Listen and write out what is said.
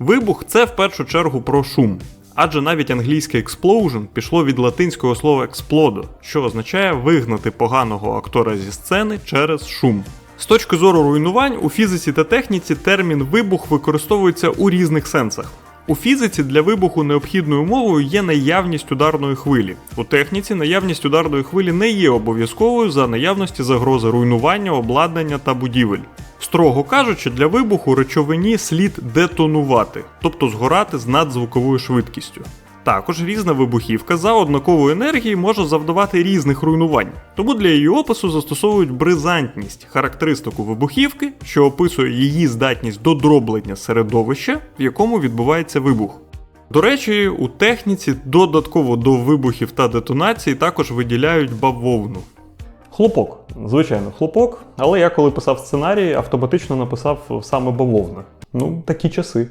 Вибух це в першу чергу про шум. Адже навіть англійське explosion пішло від латинського слова explodo, що означає вигнати поганого актора зі сцени через шум. З точки зору руйнувань, у фізиці та техніці термін вибух використовується у різних сенсах. У фізиці для вибуху необхідною умовою є наявність ударної хвилі. У техніці наявність ударної хвилі не є обов'язковою за наявності загрози руйнування, обладнання та будівель. Строго кажучи, для вибуху речовині слід детонувати, тобто згорати з надзвуковою швидкістю. Також різна вибухівка за однакової енергії може завдавати різних руйнувань, тому для її опису застосовують бризантність, характеристику вибухівки, що описує її здатність до дроблення середовища, в якому відбувається вибух. До речі, у техніці додатково до вибухів та детонації також виділяють бавовну. Хлопок, звичайно, хлопок, але я коли писав сценарій, автоматично написав саме бавовна. Ну, такі часи.